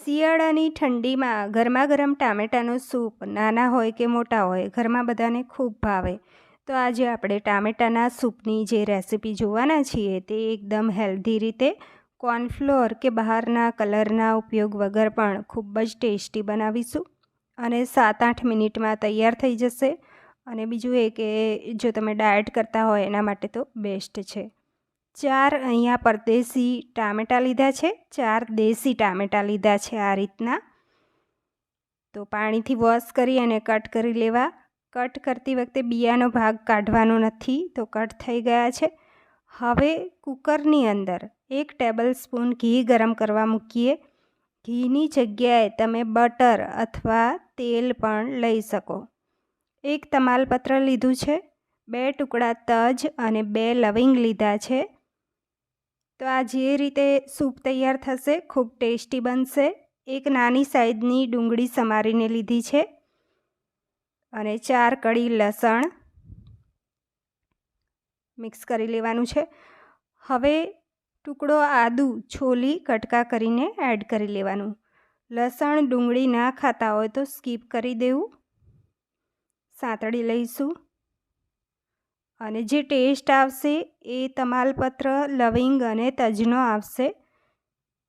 શિયાળાની ઠંડીમાં ગરમા ગરમ ટામેટાનો સૂપ નાના હોય કે મોટા હોય, ઘરમાં બધાને ખૂબ ભાવે. તો આજે આપણે ટામેટાના સૂપની જે રેસીપી જોવાના છીએ તે એકદમ હેલ્ધી રીતે કોર્નફ્લોર કે બહારના કલરના ઉપયોગ વગર પણ ખૂબ જ ટેસ્ટી બનાવીશું. અને સાત આઠ મિનિટમાં તૈયાર થઈ જશે. અને બીજું એ કે જો તમે ડાયટ કરતા હોય એના માટે તો બેસ્ટ છે. ચાર અહીંયા પરદેશી ટામેટાં લીધા છે. ચાર દેશી ટામેટાં લીધા છે આ રીતના. તો પાણીથી વોશ કરી અને કટ કરી લેવા. કટ કરતી વખતે બિયાનો ભાગ કાઢવાનો નથી, તો કટ થઈ ગયા છે. હવે કુકરની અંદર એક ટેબલ સ્પૂન ઘી ગરમ કરવા મૂકીએ. ઘીની જગ્યાએ તમે બટર અથવા તેલ પણ લઈ શકો. એક તમાલપત્ર લીધું છે. બે ટુકડા તજ અને બે લવિંગ લીધા છે. તો આ જે રીતે સૂપ તૈયાર થશે, ખૂબ ટેસ્ટી બનશે. એક નાની સાઈઝની ડુંગળી સમારીને લીધી છે અને ચાર કળી લસણ મિક્સ કરી લેવાનું છે. હવે ટુકડો આદુ છોલી કટકા કરીને એડ કરી લેવાનું. લસણ ડુંગળી ના ખાતા હોય તો સ્કીપ કરી દેવું. સાંતળી લઈશું. અને જે ટેસ્ટ આવશે એ તમાલપત્ર, લવિંગ અને તજનો આવશે.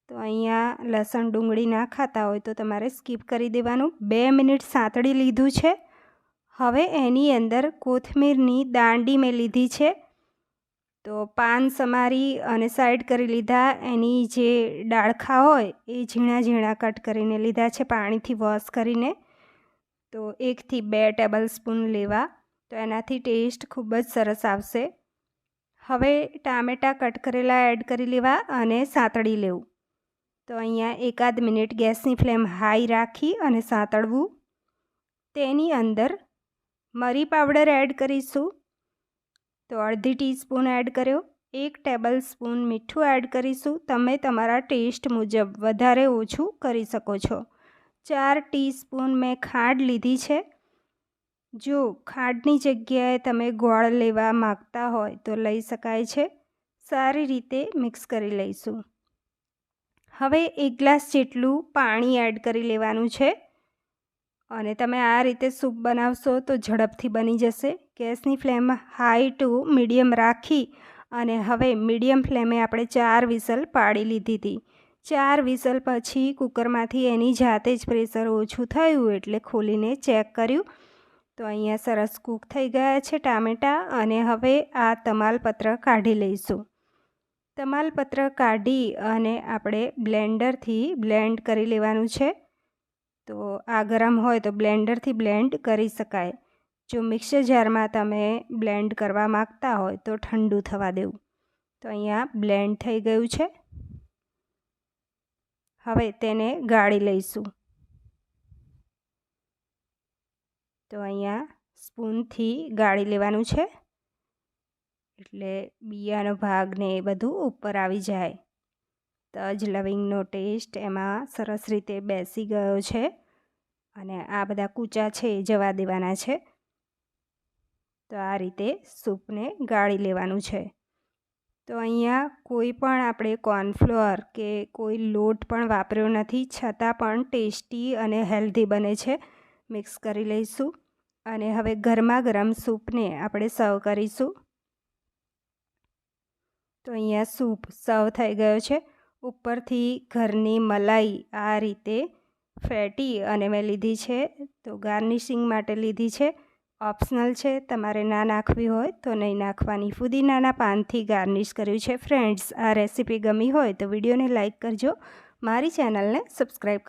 તો અહીંયા લસણ ડુંગળી ના ખાતા હોય તો તમારે સ્કીપ કરી દેવાનું. બે મિનિટ સાંતળી લીધું છે. હવે એની અંદર કોથમીરની દાંડી મેં લીધી છે. તો પાન સમારી અને સાઈડ કરી લીધા. એની જે ડાળખા હોય એ ઝીણા ઝીણા કટ કરીને લીધા છે પાણીથી વોશ કરીને. તો એકથી બે ટેબલ સ્પૂન લેવા. તો એનાથી ટેસ્ટ ખૂબ જ સરસ આવશે. હવે ટામેટાં કટ કરેલા એડ કરી લેવા અને સાંતળી લેવું. તો અહીંયા એકાદ મિનિટ ગેસની ફ્લેમ હાઈ રાખી અને સાંતળવું. તેની અંદર મરી પાવડર એડ કરીશું. તો અડધી ટીસ્પૂન એડ કર્યો. એક ટેબલ સ્પૂન મીઠું એડ કરીશું. તમે તમારા ટેસ્ટ મુજબ વધારે ઓછું કરી શકો છો. ચાર ટીસ્પૂન મેં ખાંડ લીધી છે. જો ખાંડની જગ્યાએ તમે ગોળ લેવા માગતા હોય તો લઈ શકાય છે. સારી રીતે મિક્સ કરી લઈશું. હવે એક ગ્લાસ જેટલું પાણી એડ કરી લેવાનું છે. અને તમે આ રીતે સૂપ બનાવશો તો ઝડપથી બની જશે. ગેસની ફ્લેમ હાઈ ટુ મીડિયમ રાખી અને હવે મીડિયમ ફ્લેમે આપણે ચાર વિસલ પાડી લીધી હતી. ચાર વિસલ પછી કુકરમાંથી એની જાતે જ પ્રેશર ઓછું થયું એટલે ખોલીને ચેક કર્યું. તો અહીંયા સરસ કૂક થઈ ગયા છે ટામેટાં અને હવે આ તમાલપત્ર કાઢી લઈશું. તમાલપત્ર કાઢી અને આપણે બ્લેન્ડરથી બ્લેન્ડ કરી લેવાનું છે. તો આ ગરમ હોય તો બ્લેન્ડરથી બ્લેન્ડ કરી શકાય. જો મિક્સર જારમાં તમે બ્લેન્ડ કરવા માગતા હોય તો ઠંડુ થવા દેવું. તો અહીંયા બ્લેન્ડ થઈ ગયું છે. હવે તેને ગાળી લઈશું. તો અહીંયા સ્પૂનથી ગાળી લેવાનું છે. એટલે બિયાનો ભાગ ને એ બધું ઉપર આવી જાય. તજ લવિંગનો ટેસ્ટ એમાં સરસ રીતે બેસી ગયો છે. અને આ બધા કૂચા છે એ જવા દેવાના છે. તો આ રીતે સૂપને ગાળી લેવાનું છે. તો અહીંયા કોઈ પણ આપણે કોર્નફ્લોર કે કોઈ લોટ પણ વાપર્યો નથી, છતાં પણ ટેસ્ટી અને હેલ્ધી બને છે. મિક્સ કરી લઈશું અને હવે ગરમા ગરમ સૂપને આપણે સર્વ કરીશું. તો અહીંયા સૂપ સર્વ થઈ ગયો છે. ઉપરથી ઘરની મલાઈ આ રીતે ફેટી અને મેં લીધી છે. તો ગાર્નિશિંગ માટે લીધી છે. ઓપ્શનલ છે, તમારે ના નાખવી હોય તો નહીં નાખવાની. ફુદીનાના પાનથી ગાર્નિશ કર્યું છે. ફ્રેન્ડ્સ, આ રેસીપી ગમી હોય તો વિડીયોને લાઇક કરજો. મારી ચેનલને સબસ્ક્રાઈબ કરજો.